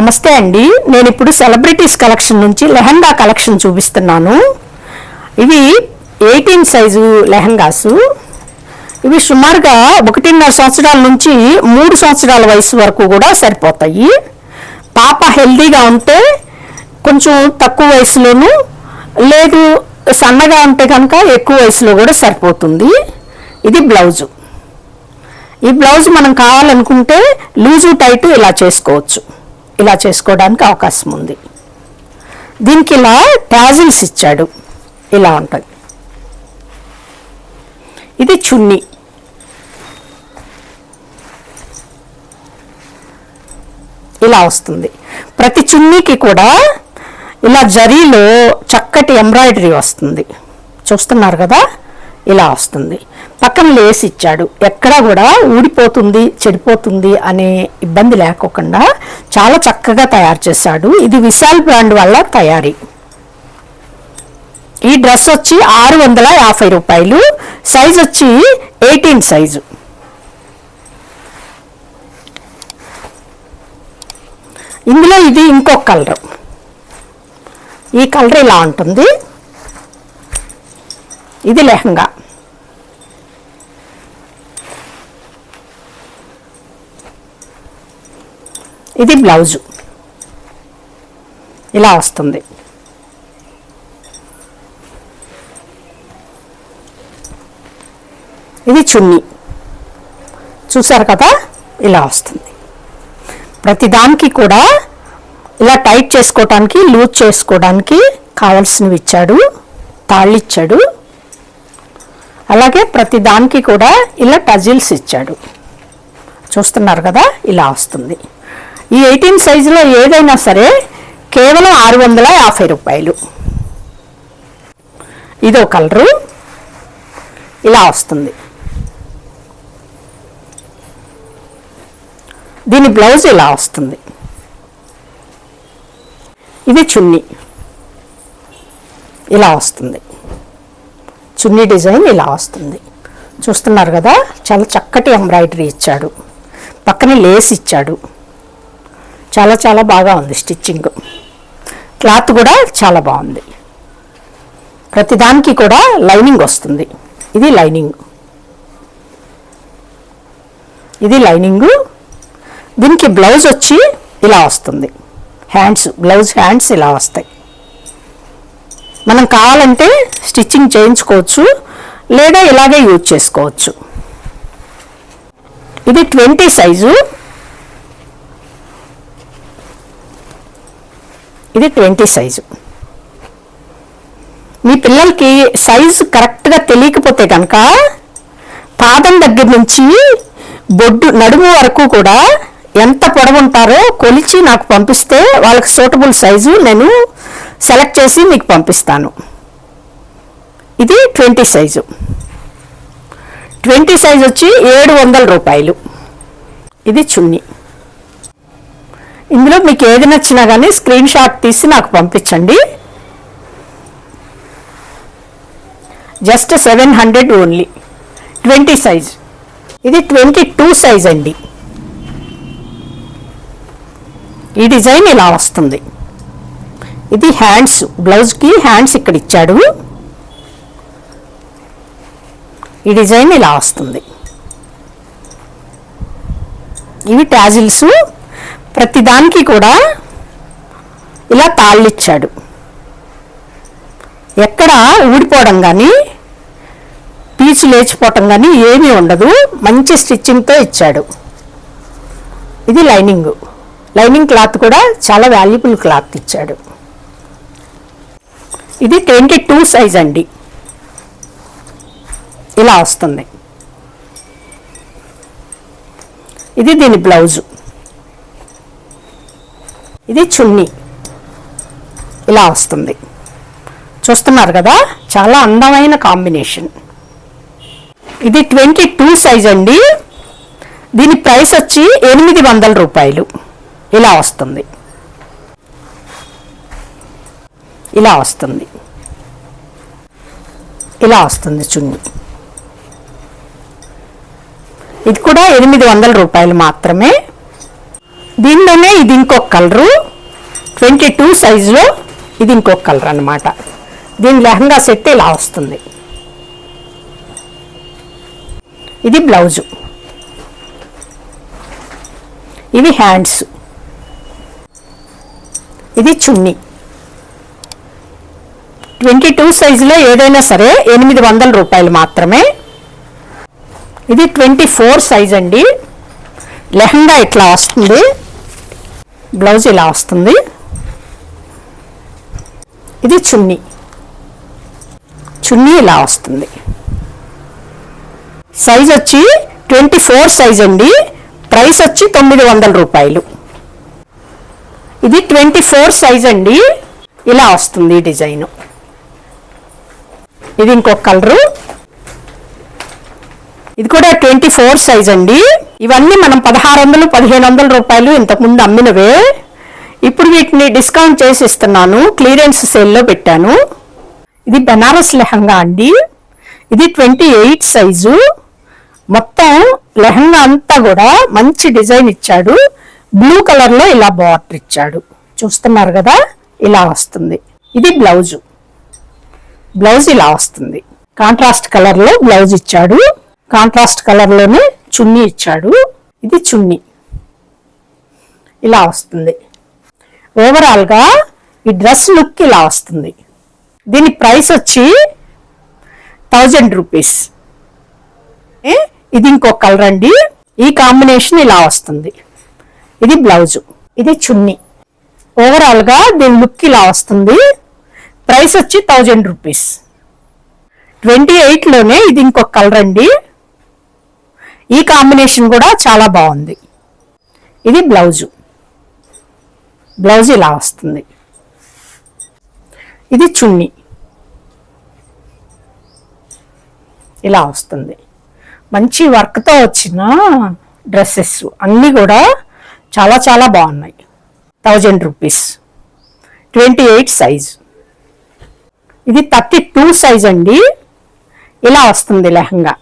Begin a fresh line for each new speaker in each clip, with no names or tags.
నమస్తే అండి. నేను ఇప్పుడు సెలబ్రిటీస్ కలెక్షన్ నుంచి లెహంగా కలెక్షన్ చూపిస్తున్నాను. ఇవి ఎయిటీన్ సైజు లెహంగాసు. ఇవి సుమారుగా ఒకటిన్నర సంవత్సరాల నుంచి మూడు సంవత్సరాల వయసు వరకు కూడా సరిపోతాయి. పాప హెల్దీగా ఉంటే కొంచెం తక్కువ వయసులోను లేదు సన్నగా ఉంటే కనుక ఎక్కువ వయసులో కూడా సరిపోతుంది. ఇది బ్లౌజు. ఈ బ్లౌజ్ మనం కావాలనుకుంటే లూజు టైట్ ఇలా చేసుకోవచ్చు. ఇలా చేసుకోవడానికి అవకాశం ఉంది. దీనికి ఇలా ట్యాజిల్స్ ఇచ్చాడు. ఇలా ఉంటుంది. ఇది చున్నీ. ఇలా వస్తుంది. ప్రతి చున్నీకి కూడా ఇలా జరీలో చక్కటి ఎంబ్రాయిడరీ వస్తుంది. చూస్తున్నారు కదా? ఇలా వస్తుంది. పక్కన లేసి ఇచ్చాడు. ఎక్కడా కూడా ఊడిపోతుంది చెడిపోతుంది అనే ఇబ్బంది లేకోకుండా చాలా చక్కగా తయారు చేశాడు. ఇది విశాల్ బ్రాండ్ వల్ల తయారీ. ఈ డ్రెస్ వచ్చి ఆరు వందల యాభై రూపాయలు. సైజ్ వచ్చి ఎయిటీన్ సైజు. ఇందులో ఇది ఇంకొక కలర్. ఈ కలర్ ఇలా ఉంటుంది. ఇది లెహంగా. ఇది బ్లౌజు. ఇలా వస్తుంది. ఇది చున్నీ. చూసారు కదా? ఇలా వస్తుంది. ప్రతిదానికి కూడా ఇలా టైట్ చేసుకోవడానికి లూజ్ చేసుకోవడానికి కావాల్సినవి ఇచ్చాడు తాళ్ళిచ్చాడు అలాగే ప్రతి దానికి కూడా ఇలా టజిల్స్ ఇచ్చాడు. చూస్తున్నారు కదా ఇలా వస్తుంది. ఈ ఎయిటీన్ సైజులో ఏదైనా సరే కేవలం ఆరు వందల యాభై రూపాయలు. ఇదో కలరు. ఇలా వస్తుంది. దీని బ్లౌజ్ ఇలా వస్తుంది. ఇది చున్నీ. ఇలా వస్తుంది. చున్నీ డిజైన్ ఇలా వస్తుంది. చూస్తున్నారు కదా? చాలా చక్కటి ఎంబ్రాయిడరీ ఇచ్చాడు. పక్కన లేస్ ఇచ్చాడు. చాలా చాలా బాగా ఉంది స్టిచ్చింగ్. క్లాత్ కూడా చాలా బాగుంది. ప్రతిదానికి కూడా లైనింగ్ వస్తుంది. ఇది లైనింగ్. ఇది లైనింగు. దీనికి బ్లౌజ్ వచ్చి ఇలా వస్తుంది. హ్యాండ్స్ బ్లౌజ్ హ్యాండ్స్ ఇలా వస్తాయి. మనం కావాలంటే స్టిచ్చింగ్ చేయించుకోవచ్చు లేదా ఇలాగే యూజ్ చేసుకోవచ్చు. ఇది ట్వంటీ సైజు. ఇది ట్వంటీ సైజు. మీ పిల్లలకి సైజు కరెక్ట్గా తెలియకపోతే కనుక పాదం దగ్గర నుంచి బొడ్డు నడుము వరకు కూడా ఎంత పొడవుంటారో కొలిచి నాకు పంపిస్తే వాళ్ళకి సూటబుల్ సైజు. నేను సెలెక్ట్ చేసి మీకు పంపిస్తాను. ఇది ట్వంటీ సైజు. ట్వంటీ సైజ్ వచ్చి ఏడు వందల రూపాయలు. ఇది చున్నీ. ఇందులో మీకు ఏది నచ్చినా కానీ స్క్రీన్ షాట్ తీసి నాకు పంపించండి. Just seven hundred only. Twenty size. ఇది ట్వంటీ టూ సైజ్ అండి. ఈ డిజైన్ ఇలా వస్తుంది. ఇది హ్యాండ్స్ బ్లౌజ్కి హ్యాండ్స్ ఇక్కడ ఇచ్చాడు ఈ డిజైన్ ఇలా వస్తుంది. ఇవి టాజిల్స్ ప్రతిదానికి కూడా ఇలా తాళ్ళిచ్చాడు. ఎక్కడ ఊడిపోవడం కానీ పీచు లేచిపోవటం కానీ ఏమీ ఉండదు. మంచి స్టిచ్చింగ్తో ఇచ్చాడు. ఇది లైనింగ్. లైనింగ్ క్లాత్ కూడా చాలా వాల్యుబుల్ క్లాత్ ఇచ్చాడు. ఇది ట్వంటీ టూ సైజ్ అండి. ఇలా వస్తుంది. ఇది దీని బ్లౌజు. ఇది చున్నీ. ఇలా వస్తుంది. చూస్తున్నారు కదా? చాలా అందమైన కాంబినేషన్. ఇది ట్వంటీ టూ సైజ్ అండి. దీని ప్రైస్ వచ్చి ఎనిమిది వందల రూపాయలు. ఇలా వస్తుంది. ఇలా వస్తుంది. ఇలా వస్తుంది చున్నీ. ఇది కూడా ఎనిమిది వందల రూపాయలు మాత్రమే. దీనిలోనే ఇది ఇంకొక కలరు. ట్వంటీ టూ సైజులో ఇది ఇంకొక కలర్ అన్నమాట. దీని లెహంగా సెట్ ఇలా వస్తుంది. ఇది బ్లౌజు. ఇవి హ్యాండ్స్. ఇది చున్నీ. ట్వంటీ టూ సైజులో ఏదైనా సరే ఎనిమిది వందల రూపాయలు మాత్రమే. ఇది ట్వంటీ ఫోర్ సైజ్ అండి. లెహంగా ఇట్లా వస్తుంది. బ్లౌజ్ ఇలా వస్తుంది. ఇది చున్నీ. చున్నీ ఇలా వస్తుంది. సైజ్ వచ్చి ట్వంటీ ఫోర్ సైజ్ అండి. ప్రైస్ వచ్చి తొమ్మిది వందల రూపాయలు. ఇది ట్వంటీ ఫోర్ సైజ్ అండి. ఇలా వస్తుంది డిజైను డిజైన్. ఇది ఇంకొక కలరు. ఇది కూడా ట్వంటీ ఫోర్ సైజ్ అండి. ఇవన్నీ మనం పదహారు వందలు పదిహేను వందల రూపాయలు ఇంతకుముందు అమ్మినవే. ఇప్పుడు వీటిని డిస్కౌంట్ చేసి ఇస్తున్నాను. క్లియరెన్స్ సేల్లో పెట్టాను. ఇది బెనారస్ లెహంగా అండి. ఇది ట్వంటీ ఎయిట్ సైజు. మొత్తం లెహంగా అంతా కూడా మంచి డిజైన్ ఇచ్చాడు. బ్లూ కలర్లో ఇలా బార్డర్ ఇచ్చాడు. చూస్తున్నారు కదా? ఇలా వస్తుంది. ఇది బ్లౌజు. బ్లౌజ్ ఇలా వస్తుంది. కాంట్రాస్ట్ కలర్లో బ్లౌజ్ ఇచ్చాడు. కాంట్రాస్ట్ కలర్లోనే చున్నీ ఇచ్చాడు. ఇది చున్నీ. ఇలా వస్తుంది. ఓవరాల్గా ఈ డ్రెస్ లుక్ ఇలా వస్తుంది. దీని ప్రైస్ వచ్చి థౌజండ్ రూపీస్. ఏ, ఇది ఇంకో కలర్ అండి. ఈ కాంబినేషన్ ఇలా వస్తుంది. ఇది బ్లౌజు. ఇది చున్నీ. ఓవరాల్గా దీని లుక్ ఇలా వస్తుంది. ప్రైస్ వచ్చి థౌజండ్ రూపీస్. ట్వంటీ ఎయిట్లోనే ఇది ఇంకొక కలర్ అండి. ఈ కాంబినేషన్ కూడా చాలా బాగుంది. ఇది బ్లౌజు. బ్లౌజ్ ఇలా వస్తుంది. ఇది చున్నీ. ఇలా వస్తుంది. మంచి వర్క్తో వచ్చిన డ్రెస్సెస్ అన్నీ కూడా చాలా చాలా బాగున్నాయి. Thousand rupees. Twenty eight size. ఇది థర్టీ టూ సైజ్ అండి. ఇలా వస్తుంది లెహంగా.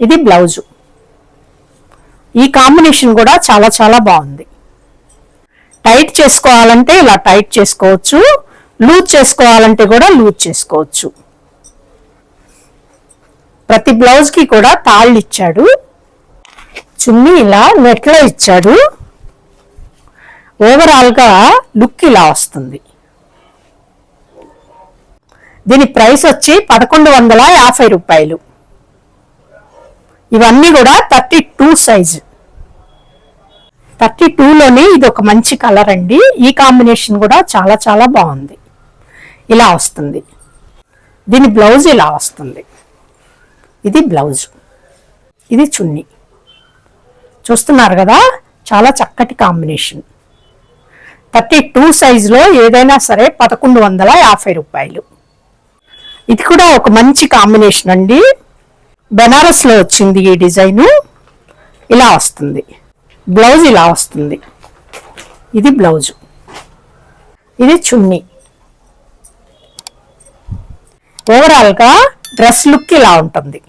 ఇది బ్లౌజు. ఈ కాంబినేషన్ కూడా చాలా చాలా బాగుంది. టైట్ చేసుకోవాలంటే ఇలా టైట్ చేసుకోవచ్చు. లూజ్ చేసుకోవాలంటే కూడా లూజ్ చేసుకోవచ్చు. ప్రతి బ్లౌజ్కి కూడా తాళ్ళు ఇచ్చాడు. చున్నీ ఇలా నెట్లో ఇచ్చాడు. ఓవరాల్గా లుక్ ఇలా వస్తుంది. దీని ప్రైస్ వచ్చి పదకొండు వందల యాభై రూపాయలు. ఇవన్నీ కూడా థర్టీ టూ సైజ్. థర్టీ టూలోనే ఇది ఒక మంచి కలర్ అండి. ఈ కాంబినేషన్ కూడా చాలా చాలా బాగుంది. ఇలా వస్తుంది. దీని బ్లౌజ్ ఇలా వస్తుంది. ఇది బ్లౌజ్. ఇది చున్నీ. చూస్తున్నారు కదా? చాలా చక్కటి కాంబినేషన్. థర్టీ టూ సైజులో ఏదైనా సరే పదకొండు వందల యాభై రూపాయలు. ఇది కూడా ఒక మంచి కాంబినేషన్ అండి. బెనారస్లో వచ్చింది ఈ డిజైను. ఇలా వస్తుంది. బ్లౌజ్ ఇలా వస్తుంది. ఇది బ్లౌజు. ఇది చున్నీ. ఓవరాల్గా డ్రెస్ లుక్ ఇలా ఉంటుంది.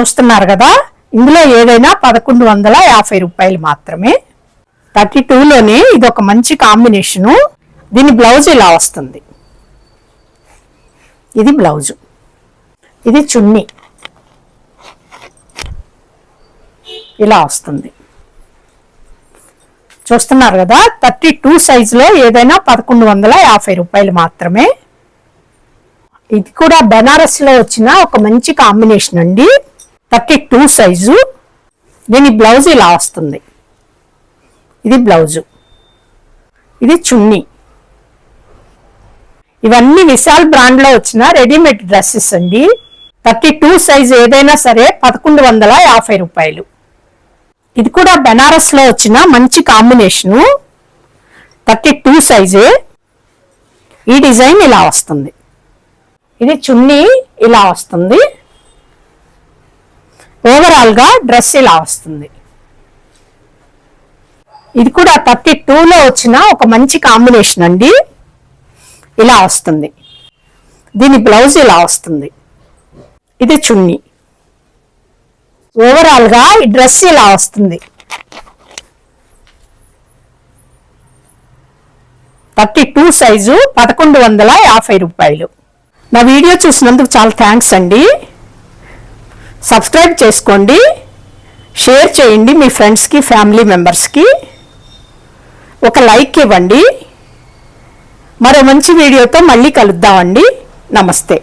చూస్తున్నారు కదా? ఇందులో ఏదైనా పదకొండు వందల యాభై రూపాయలు మాత్రమే. థర్టీ టూలోనే ఇది ఒక మంచి కాంబినేషను దీని బ్లౌజ్ ఇలా వస్తుంది. ఇది బ్లౌజు. ఇది చున్నీ. ఇలా వస్తుంది. చూస్తున్నారు కదా థర్టీ టూ సైజులో ఏదైనా పదకొండు వందల యాభై రూపాయలు మాత్రమే. ఇది కూడా బెనారస్లో వచ్చిన ఒక మంచి కాంబినేషన్ అండి. Thirty two size. దీని బ్లౌజ్ ఇలా వస్తుంది. ఇది బ్లౌజు. ఇది చున్నీ. ఇవన్నీ విశాల్ బ్రాండ్లో వచ్చిన రెడీమేడ్ డ్రెస్సెస్ అండి. థర్టీ టూ సైజ్ ఏదైనా సరే పదకొండు వందల యాభై రూపాయలు. ఇది కూడా బెనారస్లో వచ్చిన మంచి కాంబినేషను థర్టీ టూ సైజే ఈ డిజైన్ ఇలా వస్తుంది. ఇది చున్నీ ఇలా వస్తుంది. ఓవరాల్గా డ్రెస్ ఇలా వస్తుంది. ఇది కూడా థర్టీ టూలో వచ్చిన ఒక మంచి కాంబినేషన్ అండి. ఇలా వస్తుంది. దీని బ్లౌజ్ ఇలా వస్తుంది. ఇది చున్నీ. ఓవరాల్గా ఈ డ్రెస్ ఇలా వస్తుంది. థర్టీ టూ సైజు పదకొండు వందల యాభై రూపాయలు. నా వీడియో చూసినందుకు చాలా థ్యాంక్స్ అండి. సబ్స్క్రైబ్ చేసుకోండి. షేర్ చేయండి మీ ఫ్రెండ్స్కి ఫ్యామిలీ మెంబర్స్కి ఒక లైక్ ఇవ్వండి. మరో మంచి వీడియోతో మళ్ళీ కలుద్దామండి. నమస్తే.